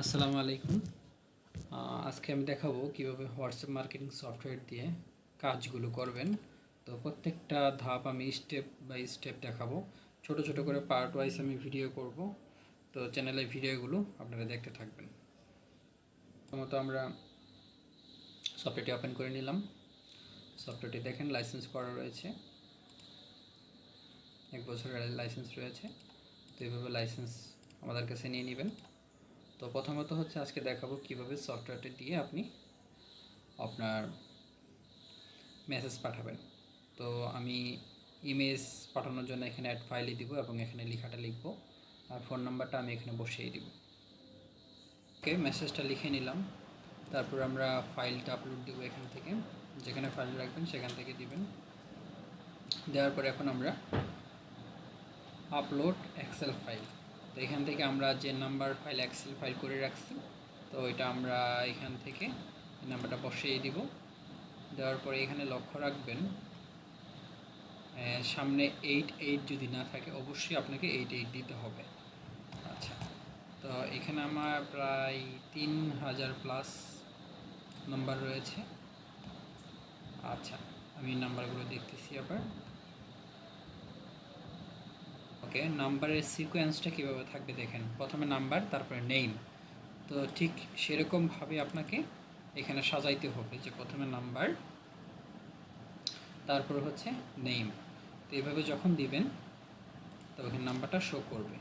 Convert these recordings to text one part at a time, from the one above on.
আসসালামু আলাইকুম। আজকে আমি দেখাবো কীভাবে হোয়াটসঅ্যাপ মার্কেটিং সফটওয়্যার দিয়ে কাজগুলো করবেন। তো প্রত্যেকটা ধাপ আমি স্টেপ বাই স্টেপ দেখাবো। ছোট ছোট করে পার্ট ওয়াইজ আমি ভিডিও করব। তো চ্যানেলে ভিডিওগুলো আপনারা দেখতে থাকবেন। প্রথমত আমরা সফটওয়্যারটি ওপেন করে নিলাম। সফটওয়্যারটি দেখেন লাইসেন্স করা রয়েছে। এক বছরের লাইসেন্স রয়েছে। তো এইভাবে লাইসেন্স আমাদের কাছে নিয়ে নেবেন। তো প্রথমত হচ্ছে আজকে দেখাবো কীভাবে সফটওয়্যারটি দিয়ে আপনি আপনার মেসেজ পাঠাবেন। তো আমি ইমেজ পাঠানোর জন্য এখানে অ্যাড ফাইলই দিব এবং এখানে লেখাটা লিখব। আর ফোন নাম্বারটা আমি এখানে বসিয়ে দিব। ওকে মেসেজটা লিখে নিলাম। তারপর আমরা ফাইলটা আপলোড দিব এখান থেকে। যেখানে ফাইল রাখবেন সেখান থেকে দিবেন। দেওয়ার পরে এখন আমরা আপলোড এক্সেল ফাইল তো এখান থেকে আমরা যে নাম্বার ফাইল এক্সেল ফাইল করে রাখছি, তো এটা আমরা এখান থেকে নাম্বারটা বসিয়ে দিব। দেওয়ার পরে এখানে লক্ষ্য রাখবেন সামনে এইট এইট যদি না থাকে, অবশ্যই আপনাকে এইট এইট দিতে হবে। আচ্ছা তো এখানে আমার প্রায় তিন হাজার প্লাস নাম্বার রয়েছে। আচ্ছা আমি নাম্বারগুলো দেখতেছি আবার। ওকে নাম্বারের সিকোয়েন্সটা কীভাবে থাকবে দেখেন। প্রথমে নাম্বার, তারপরে নেম তো ঠিক সেরকমভাবে আপনাকে এখানে সাজাইতে হবে যে প্রথমে নাম্বার, তারপর হচ্ছে নেম তো এইভাবে যখন দিবেন তবে এখানে নাম্বারটা শো করবে।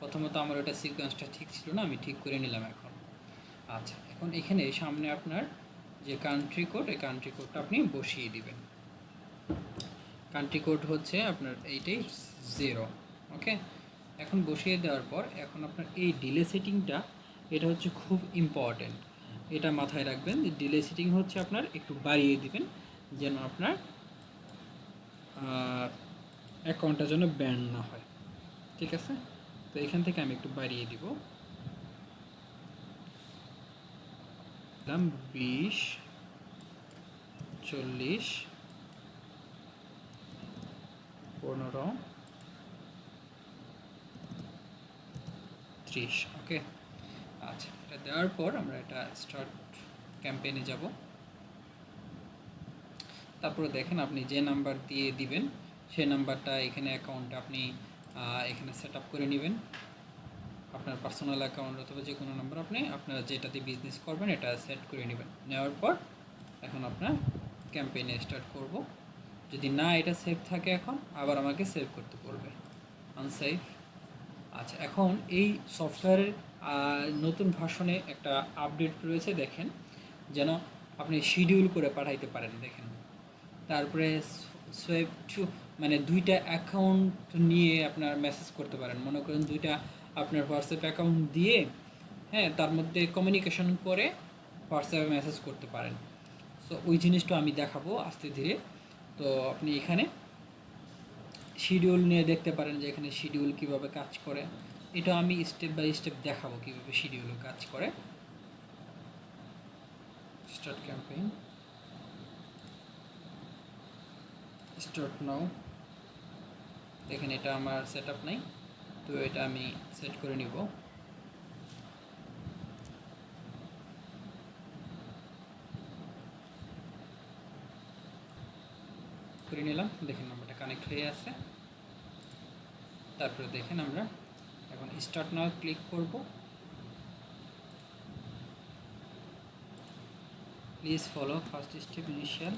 প্রথমত আমার ওটা সিকোয়েন্সটা ঠিক ছিল না, আমি ঠিক করে নিলাম এখন। আচ্ছা এখন এখানে সামনে আপনার যে কান্ট্রি কোড এই কান্ট্রি কোডটা আপনি বসিয়ে দিবেন। কান্ট্রি কোড হচ্ছে আপনার এইটাই জিরো ওকে এখন বসিয়ে দেওয়ার পর এখন আপনার এই ডিলে সেটিংটা এটা হচ্ছে খুব ইম্পর্ট্যান্ট এটা মাথায় রাখবেন যে ডিলে সেটিং হচ্ছে আপনার একটু বাড়িয়ে দিবেন, যেন আপনার অ্যাকাউন্টটা যেন ব্যান না হয়। ঠিক আছে? তো এখান থেকে আমি একটু বাড়িয়ে দিব। দিলাম বিশ, চল্লিশ, পনেরো ত্রিশ ওকে আচ্ছা এটা দেওয়ার পর আমরা এটা স্টার্ট ক্যাম্পেইনে যাব। তারপরে দেখেন আপনি যে নাম্বার দিয়ে দিবেন সেই নাম্বারটা এখানে অ্যাকাউন্টে আপনি এখানে সেট করে নেবেন। আপনার পার্সোনাল অ্যাকাউন্ট অথবা যে কোনো নাম্বার আপনি, আপনার যেটাতে বিজনেস করবেন, এটা সেট করে নেবেন। নেওয়ার পর এখন আপনার ক্যাম্পেইনে স্টার্ট করব। যদি না এটা সেভ থাকে এখন, আবার আমাকে সেভ করতে পড়বে আনসেভ আচ্ছা এখন এই সফটওয়্যারের নতুন ভার্সনে একটা আপডেট রয়েছে, দেখেন। যেন আপনি শিডিউল করে পাঠাইতে পারেন, দেখেন। তারপরে সোয়েব টু মানে দুইটা অ্যাকাউন্ট নিয়ে আপনার মেসেজ করতে পারেন। মনে করেন দুইটা আপনার হোয়াটসঅ্যাপ অ্যাকাউন্ট দিয়ে হ্যাঁ তার মধ্যে কমিউনিকেশন করে হোয়াটসঅ্যাপে মেসেজ করতে পারেন। সো, ওই জিনিসটা আমি দেখাবো আস্তে ধীরে। তো, আপনি এখানে শিডিউল নিয়ে দেখতে পারেন যে এখানে শিডিউল কীভাবে কাজ করে। এটা আমি স্টেপ বাই স্টেপ দেখাবো কীভাবে শিডিউল কাজ করে। স্টার্ট ক্যাম্পেইন স্টার্ট নাও দেখেন এটা আমার সেট আপ নাই, তো এটা আমি সেট করে নিব। করে নিলাম, দেখেন নাম্বারটা কানেক্ট হয়ে আছে। তারপরে দেখেন আমরা এখন স্টার্ট নাও ক্লিক করব। Please follow first step initial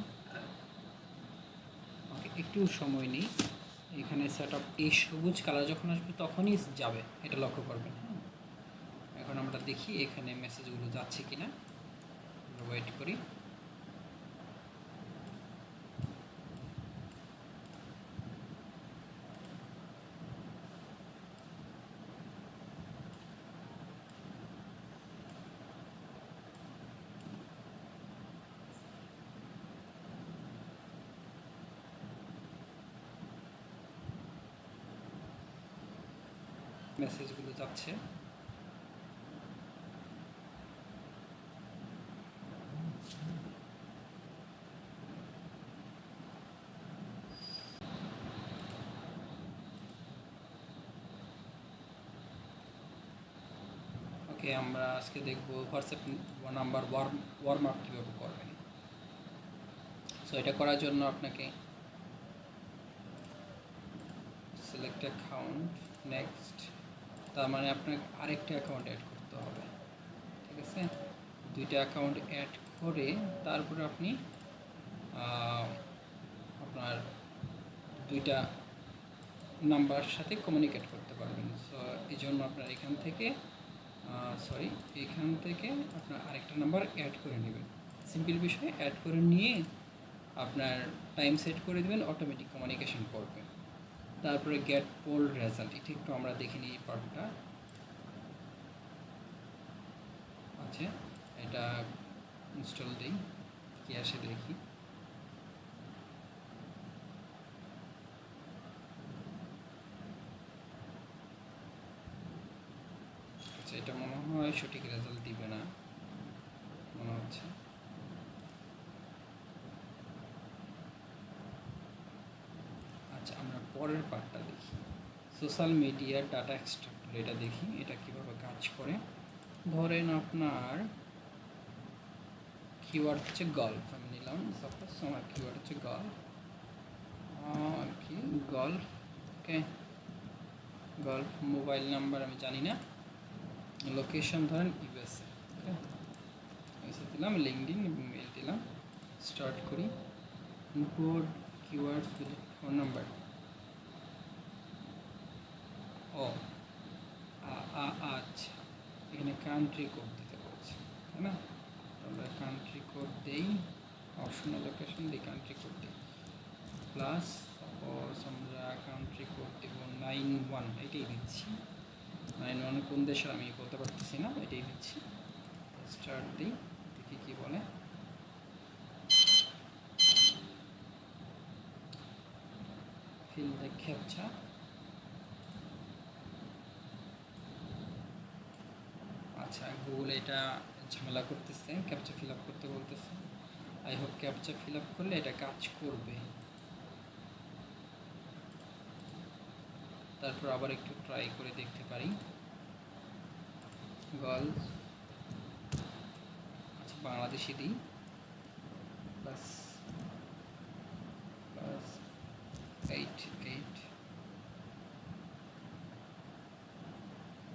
okay একটু সময় নেই। এখানে সেট আপ এই সবুজ কালার যখন আসবে তখনই যাবে, এটা লক্ষ্য করবেন হ্যাঁ। এখন আমরা দেখি এখানে মেসেজগুলো যাচ্ছে কি না ওয়েট করি। মেসেজগুলো যাচ্ছে। ওকে, আমরা আজকে দেখব WhatsApp number warm warm up কীভাবে করবেন। সো এটা করার জন্য আপনাকে সিলেক্ট অ্যাকাউন্ট নেক্সট তার মানে আপনাকে আরেকটা অ্যাকাউন্ট অ্যাড করতে হবে। ঠিক আছে? দুইটা অ্যাকাউন্ট অ্যাড করে তারপরে আপনি আপনার দুইটা নাম্বার সাথে কমিউনিকেট করতে পারবেন। সো এই জন্য আপনার এখান থেকে সরি এখান থেকে আপনার আরেকটা নাম্বার অ্যাড করে নেবেন। সিম্পল বিষয়ে অ্যাড করে নিয়ে আপনার টাইম সেট করে দেবেন অটোমেটিক কমিউনিকেশন করবে তারপরে গেট পোল রেজাল্ট এটা একটু আমরা দেখে নিই পার্টটা আছে, এটা ইনস্টল দিই, কি আসে দেখি। আচ্ছা এটা মনে হয় সঠিক রেজাল্ট দিবে না, মনে হচ্ছে। আমরা পরের পার্টটা দেখি। সোশ্যাল মিডিয়া ডাটা এক্সট্রাক্টর এটা দেখি, এটা কীভাবে কাজ করে। ধরেন আপনার কিওয়ার্ড হচ্ছে গল্ফ আমি নিলাম সাপোজ আমার কিওয়ার্ড হচ্ছে গল্ফ আর কি? Golf okay golf mobile number আমি জানি না। লোকেশন ধরেন ইউএসএ ওকে দিলাম লিঙ্কডিন এবং মেল দিলাম। স্টার্ট করি। ইম্পোর্ট কিওয়ার্ডস ফোন নাম্বার ও, আ- আচ্ছা। এখানে কান্ট্রি কোড দিতে বলছে, তাই না? আমরা কান্ট্রি কোড দেই অপশনাল লোকেশন দিই কান্ট্রি কোড দিই। প্লাস সাপোজ আমরা কান্ট্রি কোড দেব নাইন ওয়ান এটাই দিচ্ছি। নাইন ওয়ান কোন দেশে আমি বলতে পারতেছি না, এটাই দিচ্ছি। স্টার্ট দিই, দেখি কী বলে। ফিল দ্য ক্যাপচা আচ্ছা গুগল এটা ঝামেলা করতেছে ক্যাপচা ফিল আপ করতে বলতেছে। I hope captcha fill up করলে এটা কাজ করবে। তারপর আবার একটু ট্রাই করে দেখতে পারি। গার্লস আচ্ছা বাংলাদেশি দিই। Plus plus eight eight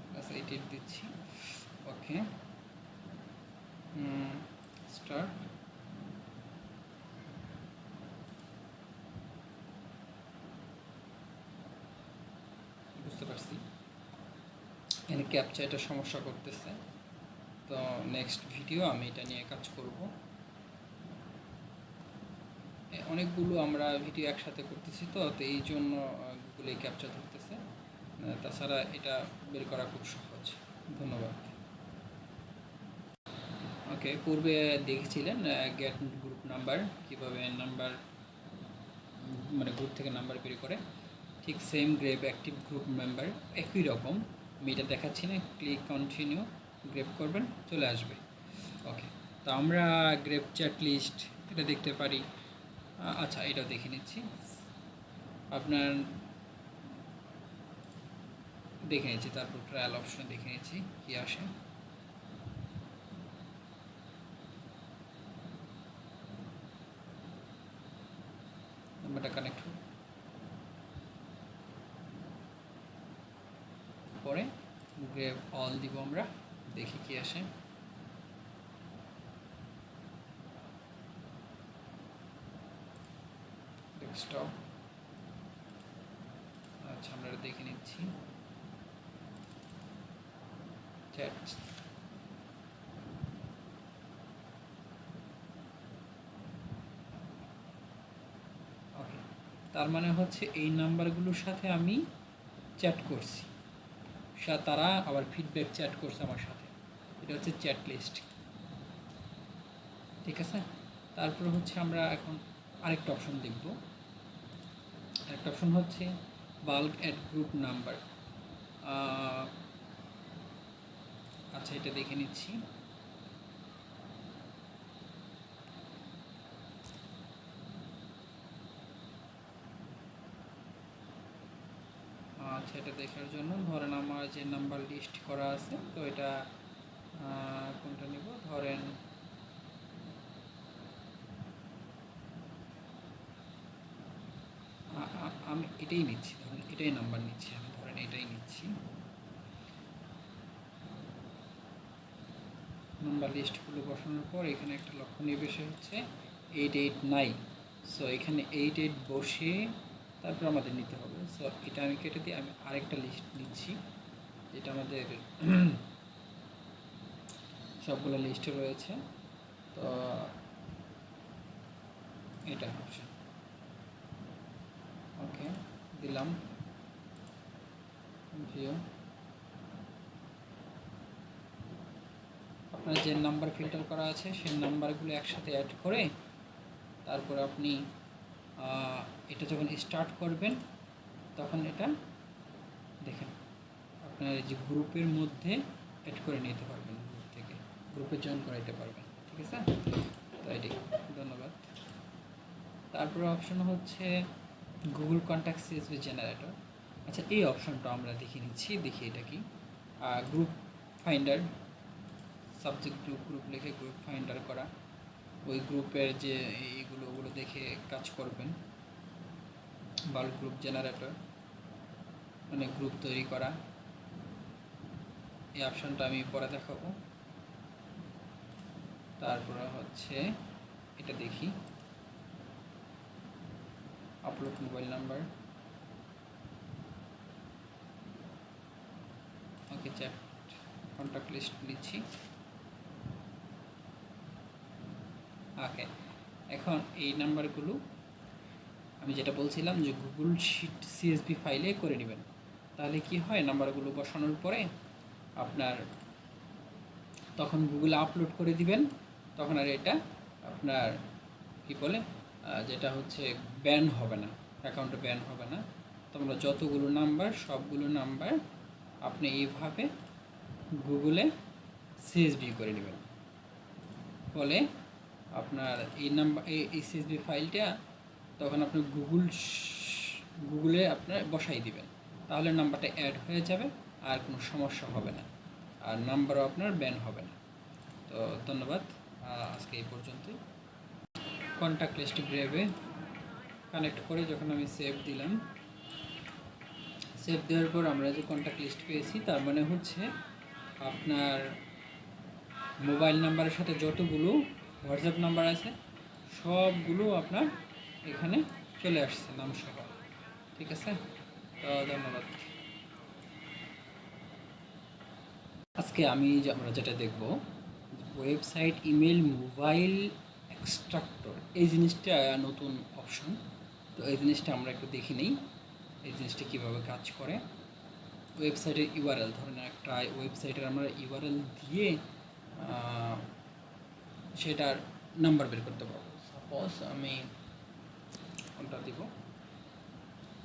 plus eight eight দিচ্ছি। ওকে স্টার্ট বুঝতে পারছি। এখানে ক্যাপচা এটা সমস্যা করতেছে। তো নেক্সট ভিডিও আমি এটা নিয়ে কাজ করব। অনেকগুলো আমরা ভিডিও একসাথে করতেছি তো তো এই জন্য গুগলে ক্যাপচা ধরতেছে। তাছাড়া এটা বের করা খুব সহজ। ধন্যবাদ। ওকে, পূর্বে দেখেছিলেন গেট গ্রুপ নাম্বার কীভাবে নাম্বার মানে গ্রুপ থেকে নাম্বার বের করে, ঠিক same grab active group member একই রকম, আমি এটা দেখাচ্ছি না ক্লিক কন্টিনিউ গ্রেপ করবেন, চলে আসবে ওকে তো আমরা গ্রেপ চ্যাট লিস্ট এটা দেখতে পারি আচ্ছা এটাও দেখে নিচ্ছি, আপনার, দেখে নিচ্ছি, তারপর ট্রায়াল অপশনে দেখে নিচ্ছি, কি আসে নাম্বারটা কানেক্ট পরে গ্রেভ অল দিব আমরা, দেখি কি আসে। ডেস্কটপ আচ্ছা আমরা দেখে নিচ্ছি। চ্যাট ওকে তার মানে হচ্ছে এই নাম্বারগুলোর সাথে আমি চ্যাট করছি। তারা আবার ফিডব্যাক চ্যাট করছে আমার সাথে। এটা হচ্ছে চ্যাট লিস্ট ঠিক আছে? তারপর হচ্ছে আমরা এখন আরেকটা অপশন দেখব। আরেকটা অপশন হচ্ছে বাল্ক অ্যাড গ্রুপ নাম্বার আচ্ছা এটা দেখে নিচ্ছি। এটা দেখার জন্য ধরেন আমার যে নাম্বার লিস্ট করা আছে, তো এটা কোনটা নিব? ধরেন আমি এটাই নিচ্ছি, ধরেন এটাই নাম্বার নিচ্ছি আমি, ধরেন এটাই নিচ্ছি। নাম্বার লিস্টগুলো বসানোর পর এখানে একটা লক্ষ্য বিষয় হচ্ছে এইট এইট নাইন সো এখানে এইট এইট বসে তারপর আমাদের নিতে হবে। সো এটা আমি কেটে দিয়ে আমি আরেকটা লিস্ট নিচ্ছি। যেটা আমাদের সবগুলো লিস্টে রয়েছে। তো, এটা অপশন ওকে, দিলাম। ভিউ আপনার যে নাম্বার ফিল্টার করা আছে, সেই নাম্বারগুলো একসাথে অ্যাড করে তারপর আপনি এটা যখন স্টার্ট করবেন তখন এটা দেখেন, আপনার যে গ্রুপের মধ্যে অ্যাড করে নিতে পারবেন গ্রুপ থেকে। গ্রুপে জয়েন করাইতে পারবেন, ঠিক আছে? তো এটি ধন্যবাদ। তারপরে অপশন হচ্ছে গুগল কন্ট্যাক্ট সিএসবি জেনারেটর আচ্ছা এই অপশনটা আমরা দেখে নিচ্ছি, দেখি এটা কি। Group finder subject group group লিখে গ্রুপ ফাইন্ডার করা। ওই গ্রুপের যে এইগুলো, ওগুলো দেখে কাজ করবেন। বাল্ক গ্রুপ জেনারেটর মানে গ্রুপ তৈরি করা। এই অপশনটা আমি পরে দেখাবো। তারপরে হচ্ছে এটা দেখি। Upload mobile number okay chat contact list নিচ্ছি ওকে এখন এই নাম্বারগুলো আমি যেটা বলছিলাম যে গুগল শিট সিএসবি ফাইলে করে নেবেন। তাহলে কি হয়? নাম্বারগুলো বসানোর পরে আপনার তখন গুগলে আপলোড করে দিবেন। তখন আর এটা আপনার কি বলে? যেটা হচ্ছে ব্যান হবে না। অ্যাকাউন্টে ব্যান হবে না। তোমরা যতগুলো নাম্বার সবগুলো নাম্বার আপনি এইভাবে গুগলে সিএসবি করে নেবেন। ফলে আপনার এই নাম্বার এই সিএসবি ফাইলটা তখন আপনি গুগল গুগলে আপনার বসাই দিবেন। তাহলে নাম্বারটা অ্যাড হয়ে যাবে, আর কোনো সমস্যা হবে না। আর নাম্বারও আপনার ব্যান হবে না। তো ধন্যবাদ। আজকে এই পর্যন্তই। কন্ট্যাক্ট লিস্ট গ্রেভে কানেক্ট করে যখন আমি সেভ দিলাম সেভ দেওয়ার পর আমরা যে কন্ট্যাক্ট লিস্ট পেয়েছি, তার মানে হচ্ছে আপনার মোবাইল নাম্বারের সাথে যতগুলো হোয়াটসঅ্যাপ নাম্বার আছে, সবগুলো আপনার এখানে চলে আসছে নাম সহ ঠিক আছে? আজকে আমি আমরা যেটা দেখব ওয়েবসাইট ইমেল মোবাইল এক্সট্রাক্টর এই জিনিসটা নতুন অপশন তো এই জিনিসটা আমরা একটু দেখে নিই, এই জিনিসটা কীভাবে কাজ করে। ওয়েবসাইটের ইউআরএল ধরেন একটা ওয়েবসাইটের আমরা ইউআরএল দিয়ে সেটার নাম্বার বের করতে পারব। সাপোজ আমি কোনটা দিব?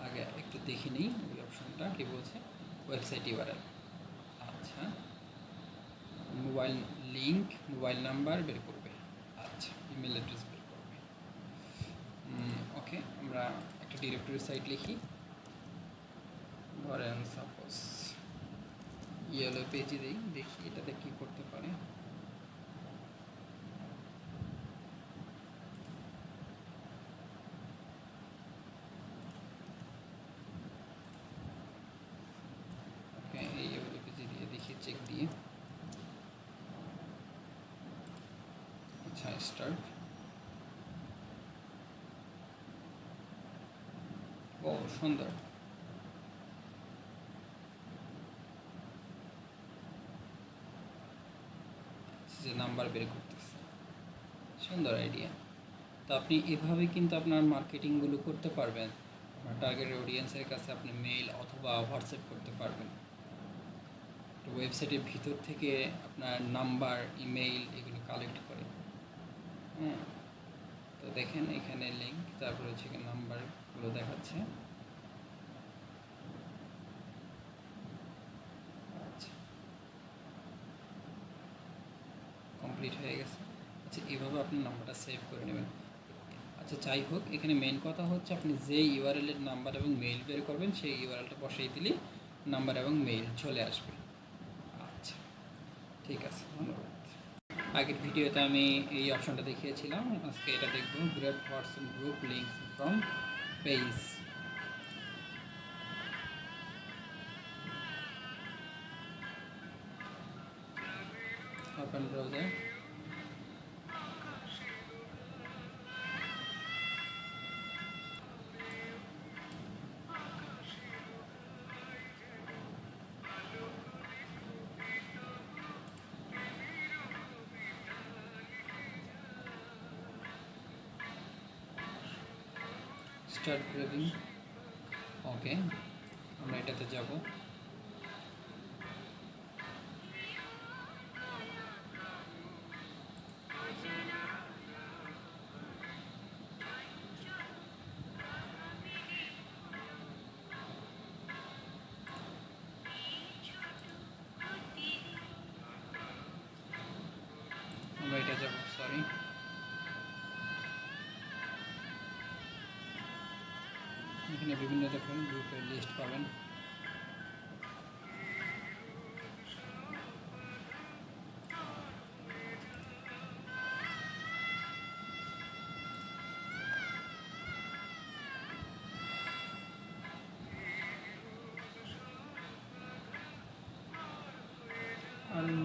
আগে একটু দেখে নিই, ওই অপশনটা কী বলছে? ওয়েবসাইট ইউআরএল আচ্ছা। মোবাইল লিংক মোবাইল নাম্বার বের করবে। আচ্ছা ইমেল অ্যাড্রেস বের করবে। ওকে আমরা একটা ডিরেক্টরি সাইট লিখি। ধরেন সাপোজ ইয়েলো পেজে দিই, দেখি এটাতে কী করতে পারে ওকে এই ইয়েলো পেজে দিয়ে দেখি চেক দিয়ে স্টার্ট ও সুন্দর যে নাম্বার বের করতেছে। সুন্দর আইডিয়া তো আপনি এভাবে কিন্তু আপনার মার্কেটিংগুলো করতে পারবেন। আপনার টার্গেট অডিয়েন্সের কাছে আপনি মেইল অথবা হোয়াটসঅ্যাপ করতে পারবেন। ওয়েবসাইটের ভিতর থেকে আপনার নাম্বার ইমেইল এগুলো কালেক্ট করে। হ্যাঁ। তো দেখেন এখানে লিঙ্ক তারপরে হচ্ছে নাম্বারগুলো দেখাচ্ছে। আচ্ছা। কমপ্লিট হয়ে গেছে। আচ্ছা এইভাবে আপনি নাম্বারটা সেভ করে নেবেন। আচ্ছা যাই হোক, এখানে মেন কথা হচ্ছে আপনি যে ইউআরএল এর নাম্বার এবং মেইল বের করবেন, সেই ইউআরএলটা বসিয়ে দিলে নাম্বার এবং মেইল চলে আসবে। আচ্ছা ঠিক আছে, ধন্যবাদ। আগের ভিডিওতে আমি এই অপশনটা দেখিয়েছিলাম। আজকে এটা দেখব great WhatsApp group links from page open browser start grabbing okay আমরা এটাতে যাব।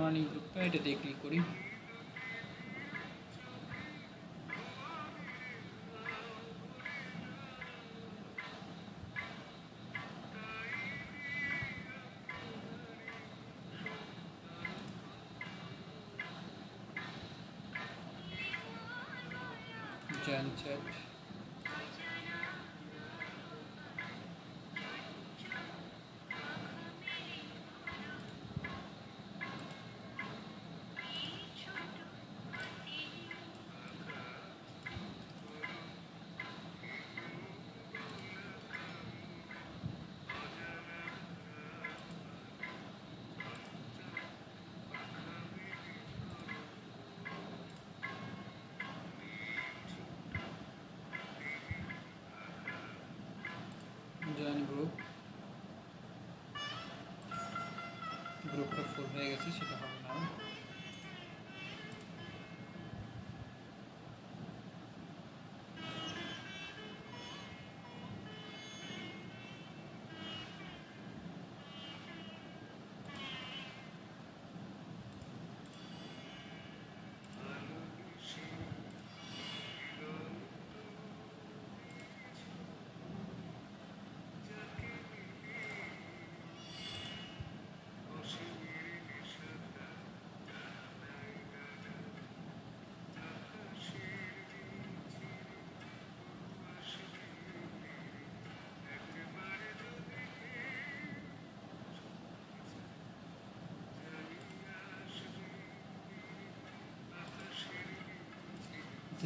আলমানি গ্রুপটা এটাতে ক্লিক করি Jan chat. হয়ে গেছে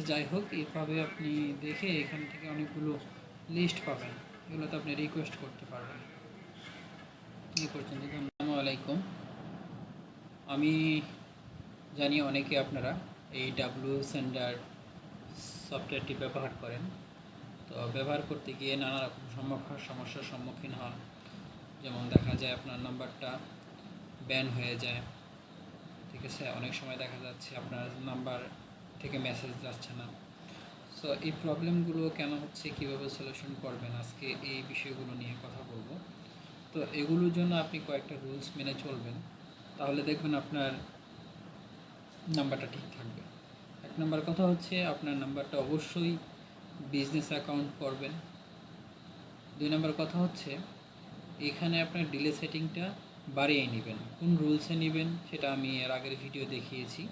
তো যাই হোক এইভাবে আপনি দেখে এখান থেকে অনেকগুলো লিস্ট পাবেন। এগুলোতে আপনি রিকোয়েস্ট করতে পারবেন। এই পর্যন্ত, আসসালামু আলাইকুম। আমি জানি অনেকে আপনারা এই ডাব্লু সেন্ডার সফটওয়্যারটি ব্যবহার করেন। তো ব্যবহার করতে গিয়ে নানা রকম সম্মুখীন সমস্যার সম্মুখীন হন। যেমন দেখা যায় আপনার নাম্বারটা ব্যান হয়ে যায়। ঠিক আছে? অনেক সময় দেখা যাচ্ছে আপনার নাম্বার থেকে মেসেজ যাচ্ছে না। সো এই প্রবলেমগুলো কেন হচ্ছে, কীভাবে সলিউশন করবেন? আজকে এই বিষয়গুলো নিয়ে কথা বলব। তো এগুলোর জন্য আপনি কয়েকটা রুলস মেনে চলবেন। তাহলে দেখবেন আপনার নাম্বারটা ঠিক থাকবে। এক নম্বর কথা হচ্ছে, আপনার নাম্বারটা অবশ্যই বিজনেস অ্যাকাউন্ট করবেন। দুই নম্বর কথা হচ্ছে, এখানে আপনার ডিলে সেটিংটা বাড়িয়ে নেবেন। কোন রুলসে নেবেন, সেটা আমি এর আগের ভিডিও দেখিয়েছি।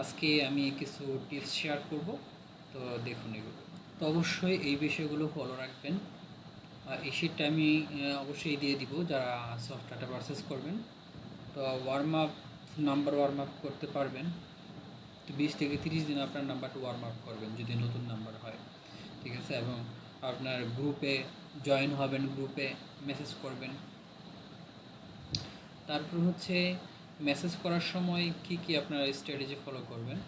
আজকে আমি কিছু টিপস শেয়ার করব, তো দেখুন এগুলো। তো অবশ্যই এই বিষয়গুলো ফলো রাখবেন। এই শিটটা আমি অবশ্যই দিয়ে দিব যারা সফটওয়্যারটা পারচেস করবেন। তো warm up number warm up করতে পারবেন। তো বিশ থেকে তিরিশ দিন আপনার নাম্বারটা ওয়ার্ম আপ করবেন, যদি নতুন নাম্বার হয়। ঠিক আছে? এবং আপনার গ্রুপে জয়েন হবেন গ্রুপে মেসেজ করবেন। তারপর হচ্ছে মেসেজ করার সময় কি কি আপনার স্ট্র্যাটেজি ফলো করবেন?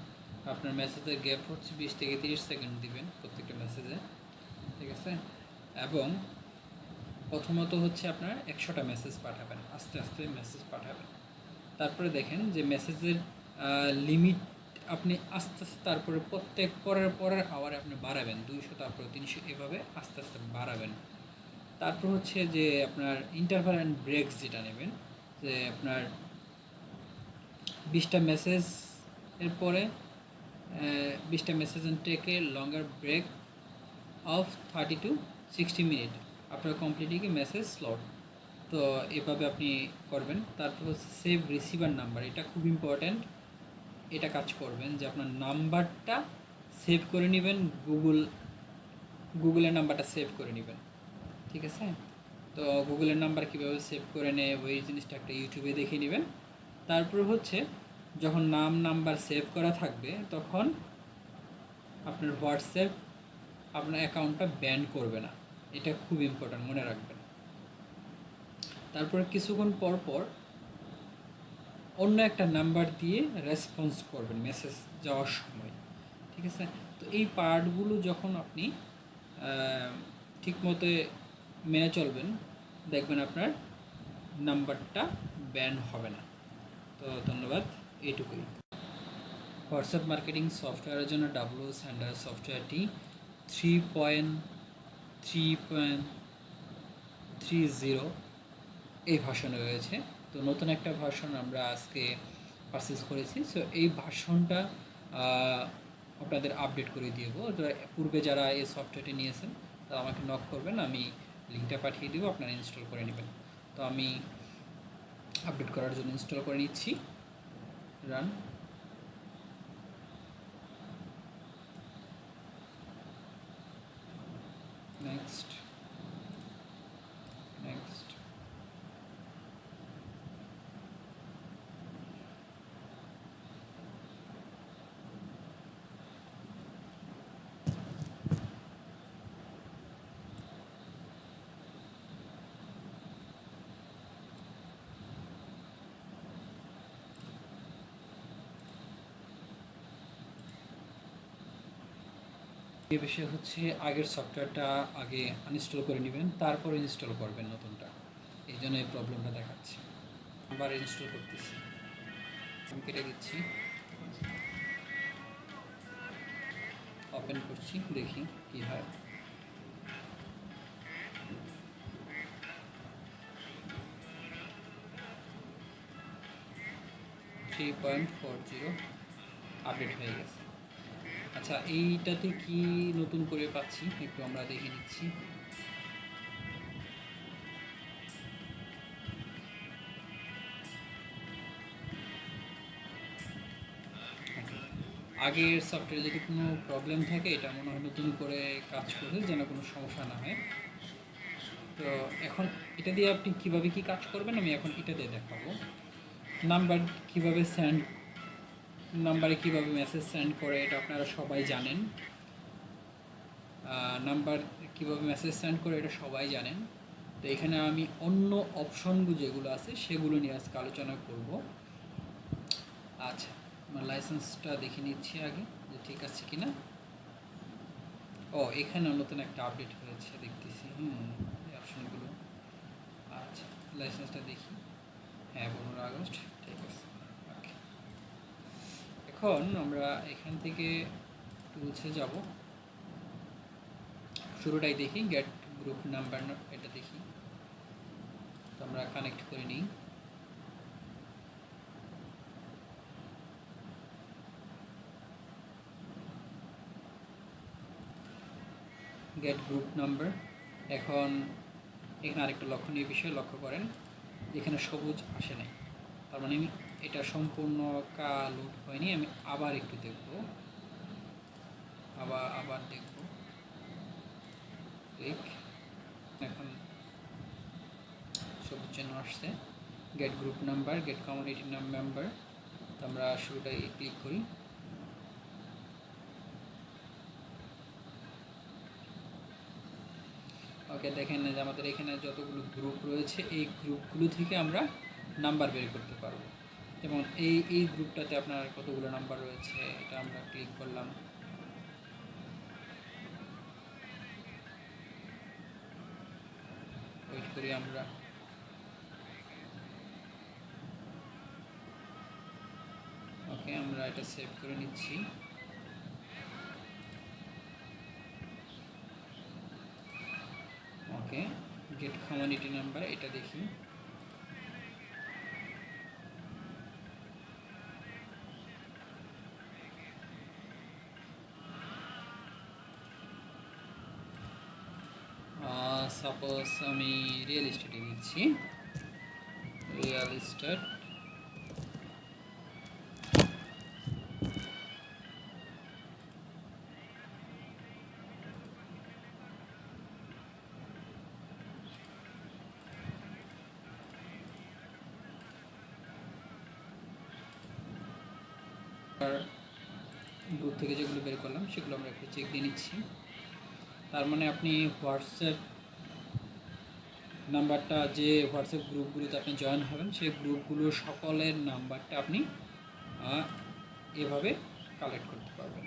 আপনার মেসেজের গ্যাপ হচ্ছে বিশ থেকে তিরিশ সেকেন্ড দিবেন প্রত্যেকটা মেসেজে ঠিক আছে? এবং প্রথমত হচ্ছে আপনার একশোটা মেসেজ পাঠাবেন, আস্তে আস্তে মেসেজ পাঠাবেন। তারপরে দেখেন যে মেসেজের লিমিট আপনি আস্তে আস্তে তারপরে প্রত্যেক পরের পরের আওয়ারে আপনি বাড়াবেন, দুইশো তারপরে তিনশো, এভাবে আস্তে আস্তে বাড়াবেন। তারপর হচ্ছে যে আপনার ইন্টারভাল অ্যান্ড ব্রেকস যেটা নেবেন, যে আপনার বিশটা মেসেজ এর পরে বিশটা message and take longer break of thirty to sixty minute আপনার কমপ্লিটলি মেসেজ স্লট তো এভাবে আপনি করবেন। তারপর হচ্ছে সেভ রিসিভার নাম্বার এটা খুব ইম্পর্ট্যান্ট এটা কাজ করবেন যে আপনার নাম্বারটা সেভ করে নেবেন গুগল গুগলের নাম্বারটা সেভ করে নেবেন। ঠিক আছে? তো গুগলের নাম্বার কীভাবে সেভ করে নেয়, ওই জিনিসটা একটা ইউটিউবে দেখে নেবেন। তারপরে হচ্ছে যখন নাম নাম্বার সেভ করা থাকবে, তখন আপনার হোয়াটসঅ্যাপ আপনার অ্যাকাউন্টটা ব্যান করবে না। এটা খুব ইম্পর্ট্যান্ট মনে রাখবেন। তারপরে কিছুক্ষণ পর পর অন্য একটা নাম্বার দিয়ে রেসপন্স করবেন মেসেজ যাওয়ার সময়। ঠিক আছে? তো এই পার্টগুলো যখন আপনি ঠিক মতো মেনে চলবেন, দেখবেন আপনার নাম্বারটা ব্যান হবে না। তো ধন্যবাদ, এইটুকুই। হোয়াটসঅ্যাপ মার্কেটিং সফটওয়্যারের জন্য ডাব্লু স্যান্ডার সফটওয়্যারটি three point three point three zero এই ভাষণে রয়েছে। তো নতুন একটা ভাষণ আমরা আজকে পারচেস করেছি। সো এই ভাষণটা আপনাদের আপডেট করে দিব। পূর্বে যারা এই সফটওয়্যারটি নিয়েছেন, তারা আমাকে নক করবেন, আমি লিঙ্কটা পাঠিয়ে দেবো, আপনারা ইনস্টল করে নেবেন। তো আমি আপডেট করার জন্য ইনস্টল করে নিচ্ছি। রান নেক্সট এই বিষয় হচ্ছে আগের সফটওয়্যারটা আগে আনইনস্টল করে নেবেন, তারপর ইনস্টল করবেন নতুনটা। এই জন্য এই প্রবলেমটা দেখাচ্ছে। আবার ইনস্টল করতেছি। আমি কেটে দিচ্ছি। ওপেন করছি, দেখি কি হয়। Three point four zero update হয়ে গেছে। আচ্ছা এইটাতে কি নতুন করে পাচ্ছি? একটু আমরা দেখে নিচ্ছি। আগের সফটওয়্যারে যদি কোনো প্রবলেম থাকে, এটা মনে হয় নতুন করে কাজ করবে, যেন কোনো সমস্যা না হয়। তো এখন এটা দিয়ে আপনি কীভাবে কি কাজ করবেন? আমি এখন এটা দিয়ে দেখাবো। নাম্বার কীভাবে সেন্ড নাম্বারে কীভাবে মেসেজ সেন্ড করে এটা আপনারা সবাই জানেন। নাম্বার কীভাবে মেসেজ সেন্ড করে এটা সবাই জানেন। তো এখানে আমি অন্য অপশনগুলো যেগুলো আছে সেগুলো নিয়ে আজকে আলোচনা করব। আচ্ছা আমার লাইসেন্সটা দেখে নিচ্ছি আগে যে ঠিক আছে কি না ও, এখানে নতুন একটা আপডেট হয়েছে, দেখতেছি, হুম অপশনগুলো আচ্ছা লাইসেন্সটা দেখি। হ্যাঁ পনেরো আগস্ট। এখন আমরা এখান থেকে টুলসে যাব। শুরুটাই দেখি গেট গ্রুপ নাম্বার এটা দেখি। তো আমরা কানেক্ট করে নিই। গেট গ্রুপ নাম্বার এখন এখানে আরেকটা লক্ষণীয় বিষয় লক্ষ্য করেন এখানে সবুজ আসে নাই। তার মানে আমি এটা সম্পূর্ণ লোড হয়নি, আমি আবার একটু দেখব। আবার আবার দেখব। এখন সবুজ চিহ্ন আসছে। Get group number get community member তো আমরা শুরুটাই ক্লিক করি। ওকে দেখেন যে আমাদের এখানে যতগুলো গ্রুপ রয়েছে, এই গ্রুপগুলো থেকে আমরা নাম্বার বের করতে পারব। যেমন এই এই গ্রুপটাতে আপনার কতগুলো নাম্বার রয়েছে, এটা আমরা ক্লিক করলাম। ওয়েট করি আমরা। ওকে আমরা এটা সেভ করে নিচ্ছি। ওকে গেট কমিউনিটি নাম্বার এটা দেখি। সাপোজ আমি রিয়েল এস্টেটে দিচ্ছি রিয়েল এস্টেট। গ্রুপ থেকে যেগুলো বের করলাম, সেগুলো আমরা একটু চেক দিয়ে নিচ্ছি। তার মানে আপনি হোয়াটসঅ্যাপ নাম্বারটা যে হোয়াটসঅ্যাপ গ্রুপগুলোতে আপনি জয়েন হবেন, সেই গ্রুপগুলোর সকলের নাম্বারটা আপনি এভাবে কালেক্ট করতে পারবেন।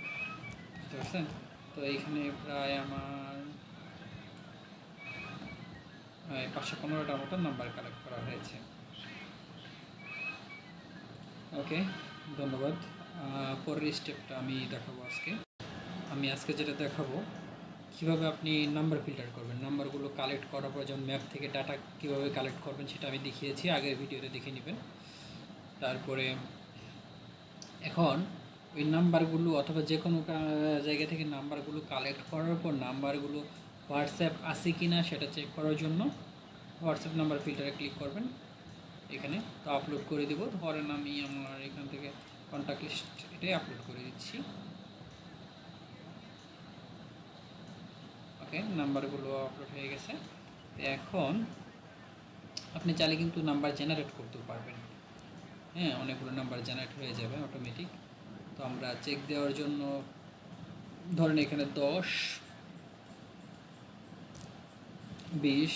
বুঝতে পারছেন? তো এইখানে প্রায় আমার পাঁচশো পনেরোটার মতো নাম্বার কালেক্ট করা হয়েছে। ওকে, ধন্যবাদ। পরের স্টেপটা আমি দেখাবো আজকে। আমি আজকে যেটা দেখাবো কীভাবে আপনি নাম্বার ফিল্টার করবেন? নাম্বারগুলো কালেক্ট করার পর যেমন ম্যাপ থেকে ডাটা কীভাবে কালেক্ট করবেন সেটা আমি দেখিয়েছি, আগের ভিডিওতে দেখে নেবেন। তারপরে এখন ওই নাম্বারগুলো অথবা যে কোনো জায়গা থেকে নাম্বারগুলো কালেক্ট করার পর নাম্বারগুলো হোয়াটসঅ্যাপ আছে কি না সেটা চেক করার জন্য হোয়াটসঅ্যাপ নাম্বার ফিল্টারে ক্লিক করবেন। এখানে তো আপলোড করে দেবো। ধরেন আমি আমার এখান থেকে কন্ট্যাক্ট লিস্ট এটাই আপলোড করে দিচ্ছি। ওকে, নাম্বারগুলো আপলোড হয়ে গেছে। তো এখন আপনি চাইলে কিন্তু নাম্বার জেনারেট করতেও পারবেন। হ্যাঁ অনেকগুলো নাম্বার জেনারেট হয়ে যাবে অটোমেটিক তো আমরা চেক দেওয়ার জন্য ধরেন এখানে দশ, বিশ,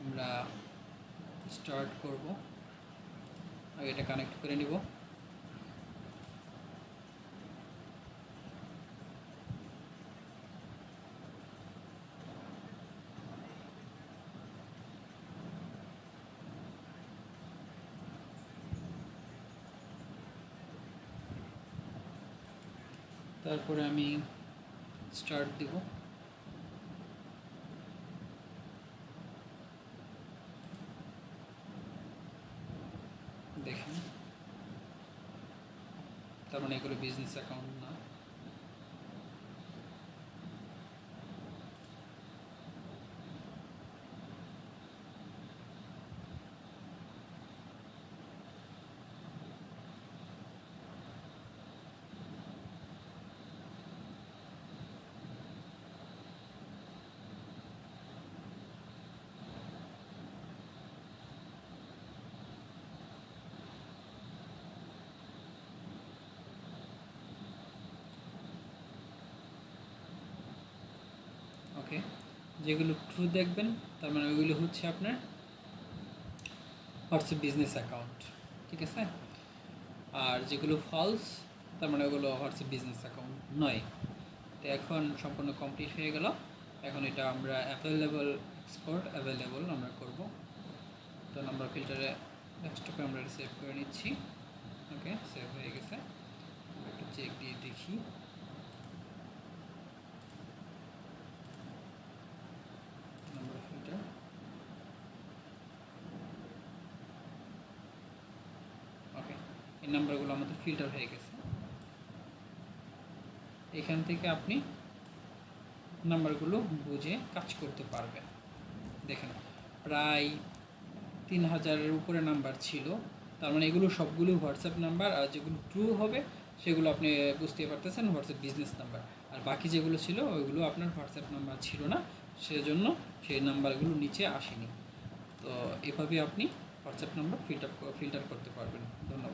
আমরা স্টার্ট করব। আগে এটা কানেক্ট করে নিব। তারপরে আমি স্টার্ট দিব। দেখেন। তার মানে এগুলো বিজনেস অ্যাকাউন্ট ওকে যেগুলো ট্রু দেখবেন, তার মানে ওইগুলো হচ্ছে আপনার হোয়াটসঅ্যাপ বিজনেস অ্যাকাউন্ট ঠিক আছে? আর যেগুলো ফলস তার মানে ওগুলো হোয়াটসঅ্যাপ বিজনেস অ্যাকাউন্ট নয়। তো এখন সম্পূর্ণ কমপ্লিট হয়ে গেল। এখন এটা আমরা অ্যাভেলেবল এক্সপোর্ট অ্যাভেলেবল আমরা করব। তো নাম্বার ফিল্টারে ডেস্কটপে আমরা সেভ করে নিচ্ছি। ওকে সেভ হয়ে গেছে। একটু চেক দিয়ে দেখি নাম্বার ফিল্টার ওকে এই নাম্বারগুলো আমাদের ফিল্টার হয়ে গেছে। এখান থেকে আপনি নাম্বারগুলো বুঝে কাজ করতে পারবেন। দেখেন, প্রায় তিন হাজারের উপরে নাম্বার ছিল। তার মানে এগুলো সবগুলো হোয়াটসঅ্যাপ নাম্বার আর যেগুলো ট্রু হবে, সেগুলো আপনি বুঝতে পারতেছেন হোয়াটসঅ্যাপ বিজনেস নাম্বার আর বাকি যেগুলো ছিল, ওইগুলো আপনার হোয়াটসঅ্যাপ নাম্বার ছিল না, সেজন্য সেই নাম্বারগুলো নিচে আসেনি। তো এভাবে আপনি হোয়াটসঅ্যাপ নাম্বার ফিল্টার ফিল্টার করতে পারবেন। ধন্যবাদ।